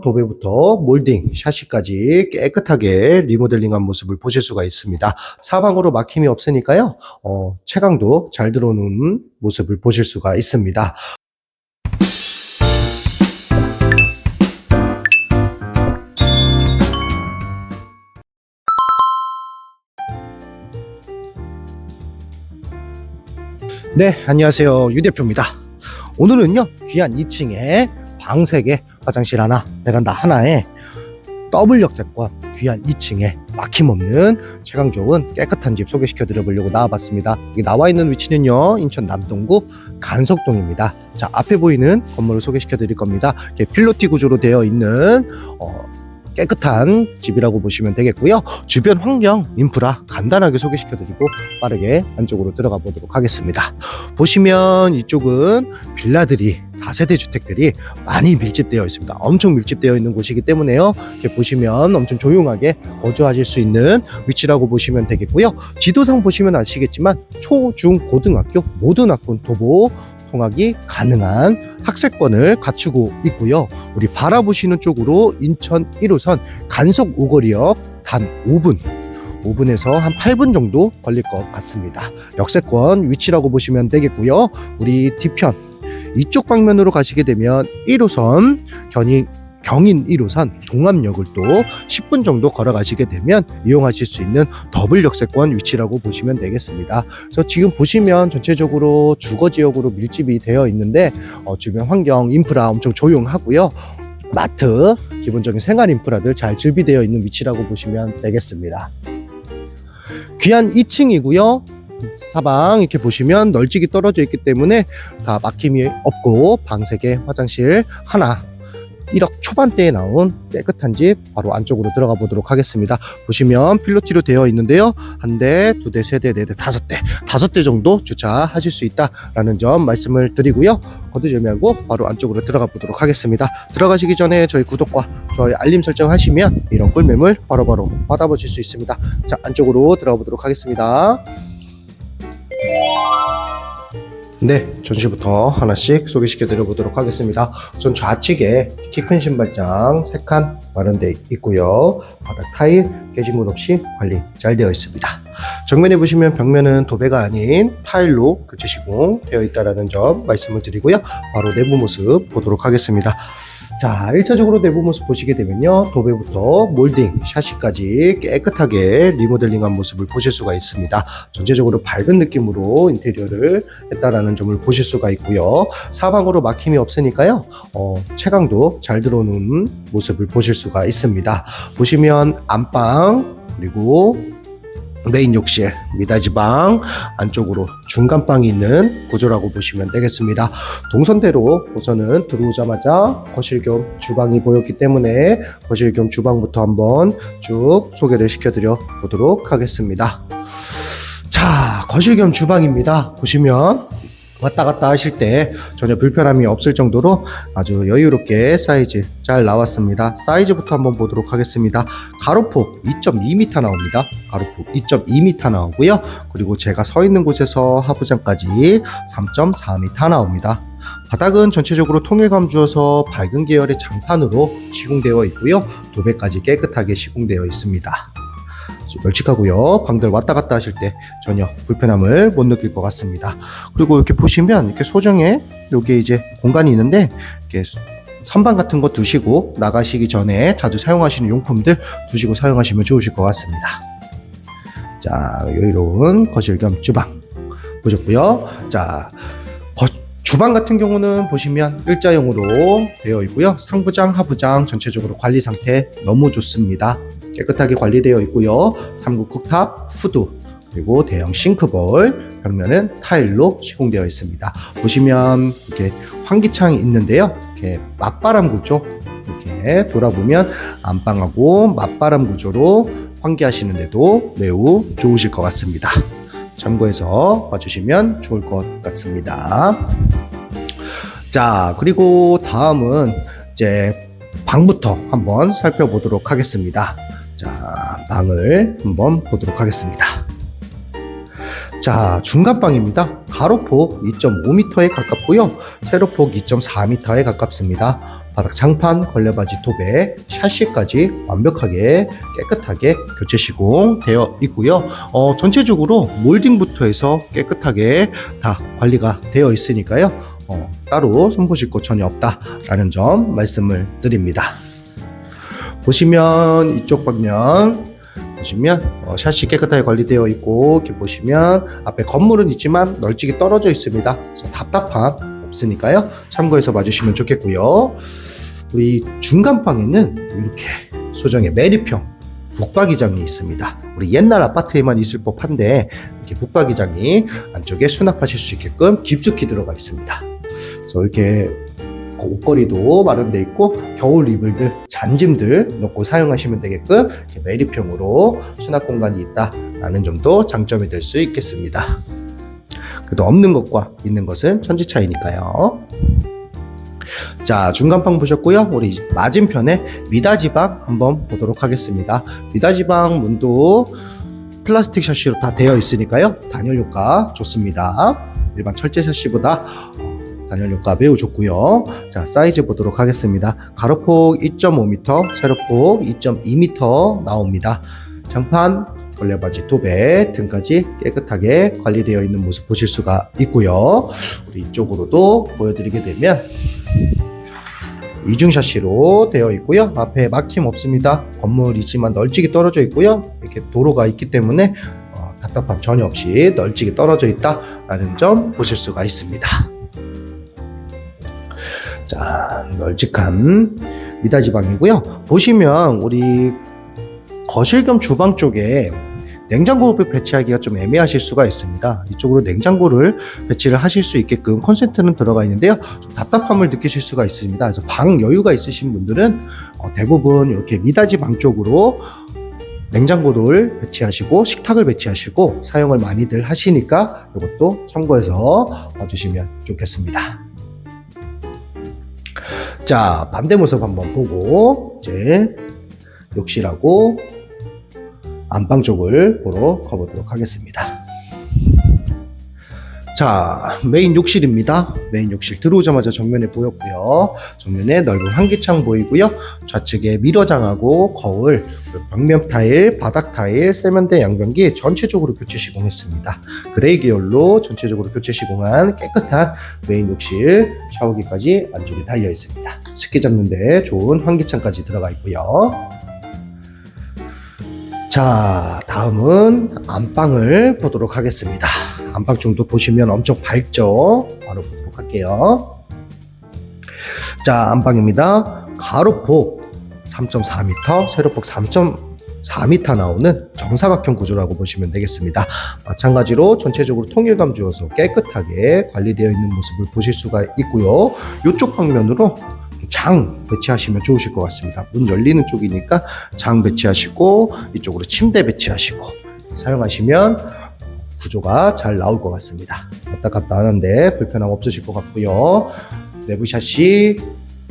도배부터 몰딩, 샤시까지 깨끗하게 리모델링한 모습을 보실 수가 있습니다. 사방으로 막힘이 없으니까요. 어, 채광도 잘 들어오는 모습을 보실 수가 있습니다. 네, 안녕하세요. 유 대표입니다. 오늘은요, 귀한 2층에 방 3개, 화장실 하나, 베란다 하나에 더블 역세권 귀한 2층에 막힘없는 최강 좋은 깨끗한 집 소개시켜 드려보려고 나와봤습니다. 여기 나와 있는 위치는요, 인천 남동구 간석동입니다. 자, 앞에 보이는 건물을 소개시켜 드릴 겁니다. 필로티 구조로 되어 있는 어, 깨끗한 집이라고 보시면 되겠고요. 주변 환경, 인프라 간단하게 소개시켜 드리고 빠르게 안쪽으로 들어가 보도록 하겠습니다. 보시면 이쪽은 빌라들이 다세대 주택들이 많이 밀집되어 있습니다. 엄청 밀집되어 있는 곳이기 때문에요. 이렇게 보시면 엄청 조용하게 거주하실 수 있는 위치라고 보시면 되겠고요. 지도상 보시면 아시겠지만 초, 중, 고등학교 모든 학군 도보 통학이 가능한 학세권을 갖추고 있고요. 우리 바라보시는 쪽으로 인천 1호선 간석 오거리역 단 5분 5분에서 한 8분 정도 걸릴 것 같습니다. 역세권 위치라고 보시면 되겠고요. 우리 뒤편 이쪽 방면으로 가시게 되면 1호선 견이 경인 1호선 동암역을 또 10분 정도 걸어가시게 되면 이용하실 수 있는 더블 역세권 위치라고 보시면 되겠습니다. 그래서 지금 보시면 전체적으로 주거 지역으로 밀집이 되어 있는데 어, 주변 환경 인프라 엄청 조용하고요. 마트 기본적인 생활 인프라들 잘 준비되어 있는 위치라고 보시면 되겠습니다. 귀한 2층이고요. 사방 이렇게 보시면 널찍이 떨어져 있기 때문에 다 막힘이 없고 방 3개 화장실 하나 1억 초반대에 나온 깨끗한 집 바로 안쪽으로 들어가 보도록 하겠습니다. 보시면 필로티로 되어 있는데요. 한 대, 두 대, 세 대, 네 대, 다섯 대, 다섯 대 정도 주차하실 수 있다라는 점 말씀을 드리고요. 거두절미하고 바로 안쪽으로 들어가 보도록 하겠습니다. 들어가시기 전에 저희 구독과 저희 알림 설정 하시면 이런 꿀매물 바로바로 받아보실 수 있습니다. 자, 안쪽으로 들어가 보도록 하겠습니다. 네, 전시부터 하나씩 소개시켜 드려보도록 하겠습니다. 우선 좌측에 키 큰 신발장 3칸 마련되어 있고요. 바닥 타일 깨진 곳 없이 관리 잘 되어 있습니다. 정면에 보시면 벽면은 도배가 아닌 타일로 교체 시공 되어 있다는 점 말씀을 드리고요. 바로 내부 모습 보도록 하겠습니다. 자, 1차적으로 내부 모습 보시게 되면요. 도배부터 몰딩, 샤시까지 깨끗하게 리모델링한 모습을 보실 수가 있습니다. 전체적으로 밝은 느낌으로 인테리어를 했다라는 점을 보실 수가 있고요. 사방으로 막힘이 없으니까요. 어, 채광도 잘 들어오는 모습을 보실 수가 있습니다. 보시면 안방 그리고 메인 욕실, 미닫이방 안쪽으로 중간방이 있는 구조라고 보시면 되겠습니다. 동선대로 우선은 들어오자마자 거실 겸 주방이 보였기 때문에 거실 겸 주방부터 한번 쭉 소개를 시켜드려 보도록 하겠습니다. 자, 거실 겸 주방입니다. 보시면 왔다 갔다 하실 때 전혀 불편함이 없을 정도로 아주 여유롭게 사이즈 잘 나왔습니다. 사이즈부터 한번 보도록 하겠습니다. 가로폭 2.2m 나옵니다. 가로폭 2.2m 나오고요. 그리고 제가 서 있는 곳에서 하부장까지 3.4m 나옵니다. 바닥은 전체적으로 통일감 주어서 밝은 계열의 장판으로 시공되어 있고요. 도배까지 깨끗하게 시공되어 있습니다. 널찍하고요. 방들 왔다 갔다 하실 때 전혀 불편함을 못 느낄 것 같습니다. 그리고 이렇게 보시면 이렇게 소정에 여기 이제 공간이 있는데 이렇게 선반 같은 거 두시고 나가시기 전에 자주 사용하시는 용품들 두시고 사용하시면 좋으실 것 같습니다. 자, 여유로운 거실 겸 주방 보셨고요. 자, 거- 주방 같은 경우는 보시면 일자형으로 되어 있고요. 상부장, 하부장 전체적으로 관리 상태 너무 좋습니다. 깨끗하게 관리되어 있고요. 3구 쿡탑, 후드, 그리고 대형 싱크볼, 벽면은 타일로 시공되어 있습니다. 보시면 이렇게 환기창이 있는데요. 이렇게 맞바람 구조, 이렇게 돌아보면 안방하고 맞바람 구조로 환기하시는데도 매우 좋으실 것 같습니다. 참고해서 봐주시면 좋을 것 같습니다. 자, 그리고 다음은 이제 방부터 한번 살펴보도록 하겠습니다. 자, 방을 한번 보도록 하겠습니다. 자, 중간방입니다. 가로폭 2.5m에 가깝고요. 세로폭 2.4m에 가깝습니다. 바닥 장판, 걸레바지, 도배, 샤시까지 완벽하게 깨끗하게 교체 시공되어 있고요. 어, 전체적으로 몰딩부터 해서 깨끗하게 다 관리가 되어 있으니까요. 어, 따로 손보실 것 전혀 없다라는 점 말씀을 드립니다. 보시면 이쪽 방면 보시면 어, 샷이 깨끗하게 관리되어 있고 이렇게 보시면 앞에 건물은 있지만 널찍이 떨어져 있습니다. 그래서 답답함 없으니까요. 참고해서 봐주시면 좋겠고요. 우리 중간 방에는 이렇게 소정의 매립형 북박이장이 있습니다. 우리 옛날 아파트에만 있을 법한데 이렇게 북박이장이 안쪽에 수납하실 수 있게끔 깊숙이 들어가 있습니다. 그래서 이렇게 옷걸이도 마련돼 있고 겨울 이불들, 잔짐들 넣고 사용하시면 되게끔 매립형으로 수납 공간이 있다라는 점도 장점이 될 수 있겠습니다. 그래도 없는 것과 있는 것은 천지 차이니까요. 자, 중간방 보셨고요. 우리 맞은편에 미다지방 한번 보도록 하겠습니다. 미다지방 문도 플라스틱 샤시로 다 되어 있으니까요. 단열 효과 좋습니다. 일반 철제 샤시보다 단열 효과 매우 좋고요. 자, 사이즈 보도록 하겠습니다. 가로폭 2.5m, 세로폭 2.2m 나옵니다. 장판, 걸레바지 도배 등까지 깨끗하게 관리되어 있는 모습 보실 수가 있고요. 우리 이쪽으로도 보여드리게 되면 이중 샤시로 되어 있고요. 앞에 막힘 없습니다. 건물이지만 널찍이 떨어져 있고요. 이렇게 도로가 있기 때문에 어, 답답함 전혀 없이 널찍이 떨어져 있다라는 점 보실 수가 있습니다. 자, 널찍한 미닫이방이고요. 보시면 우리 거실 겸 주방 쪽에 냉장고를 배치하기가 좀 애매하실 수가 있습니다. 이쪽으로 냉장고를 배치를 하실 수 있게끔 콘센트는 들어가 있는데요. 좀 답답함을 느끼실 수가 있습니다. 그래서 방 여유가 있으신 분들은 어, 대부분 이렇게 미닫이 방 쪽으로 냉장고를 배치하시고 식탁을 배치하시고 사용을 많이들 하시니까 이것도 참고해서 봐주시면 좋겠습니다. 자, 반대 모습 한번 보고 이제 욕실하고 안방 쪽을 보러 가보도록 하겠습니다. 자, 메인 욕실입니다. 메인 욕실 들어오자마자 정면에 보였고요. 정면에 넓은 환기창 보이고요. 좌측에 미러장하고 거울, 벽면 타일, 바닥 타일, 세면대 양변기 전체적으로 교체 시공했습니다. 그레이 계열로 전체적으로 교체 시공한 깨끗한 메인 욕실 샤워기까지 안쪽에 달려 있습니다. 습기 잡는데 좋은 환기창까지 들어가 있고요. 자, 다음은 안방을 보도록 하겠습니다. 안방 정도 보시면 엄청 밝죠? 바로 보도록 할게요. 자, 안방입니다. 가로폭 3.4m, 세로폭 3.4m 나오는 정사각형 구조라고 보시면 되겠습니다. 마찬가지로 전체적으로 통일감 주어서 깨끗하게 관리되어 있는 모습을 보실 수가 있고요. 이쪽 방면으로 장 배치하시면 좋으실 것 같습니다. 문 열리는 쪽이니까 장 배치하시고 이쪽으로 침대 배치하시고 사용하시면 구조가 잘 나올 것 같습니다. 왔다 갔다 하는데 불편함 없으실 것 같고요. 내부 샷이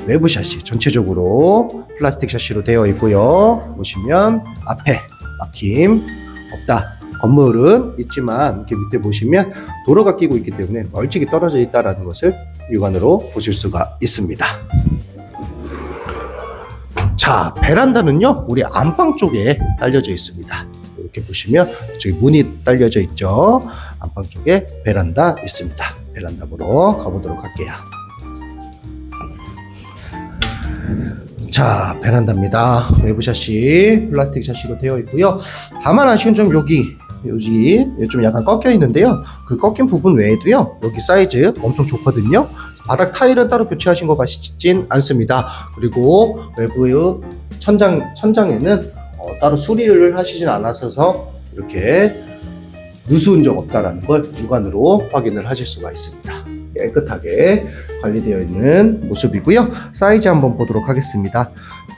외부 샷이 전체적으로 플라스틱 샷시로 되어 있고요. 보시면 앞에 막힘 없다. 건물은 있지만 이렇게 밑에 보시면 도로가 끼고 있기 때문에 널찍이 떨어져 있다는 것을 육안으로 보실 수가 있습니다. 자, 베란다는요, 우리 안방 쪽에 딸려져 있습니다. 이렇게 보시면 저기 문이 딸려져 있죠. 안방 쪽에 베란다 있습니다. 베란다 보러 가보도록 할게요. 자, 베란다입니다. 외부 샤시, 플라스틱 샤시로 되어 있고요. 다만 아쉬운 점 여기, 여기 좀 약간 꺾여 있는데요. 그 꺾인 부분 외에도요. 여기 사이즈 엄청 좋거든요. 바닥 타일은 따로 교체하신 것 같진 않습니다. 그리고 외부의 천장 천장에는 어, 따로 수리를 하시진 않았어서 이렇게 누수운 적 없다라는 걸 육안으로 확인을 하실 수가 있습니다. 깨끗하게 관리되어 있는 모습이고요. 사이즈 한번 보도록 하겠습니다.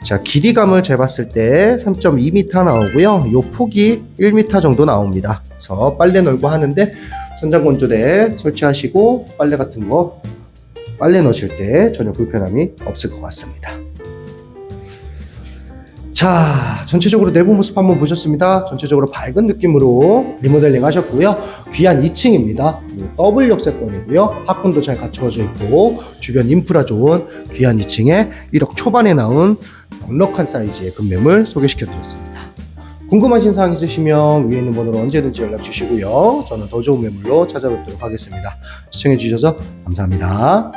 자, 길이감을 재봤을 때 3.2m 나오고요. 요 폭이 1m 정도 나옵니다. 그래서 빨래 널고 하는데 천장 건조대 설치하시고 빨래 같은 거 빨래 넣으실 때 전혀 불편함이 없을 것 같습니다. 자, 전체적으로 내부 모습 한번 보셨습니다. 전체적으로 밝은 느낌으로 리모델링 하셨고요. 귀한 2층입니다. 더블 역세권이고요. 학군도 잘 갖추어져 있고 주변 인프라 좋은 귀한 2층에 1억 초반에 나온 넉넉한 사이즈의 금매물 소개시켜 드렸습니다. 궁금하신 사항 있으시면 위에 있는 번호로 언제든지 연락 주시고요. 저는 더 좋은 매물로 찾아뵙도록 하겠습니다. 시청해 주셔서 감사합니다.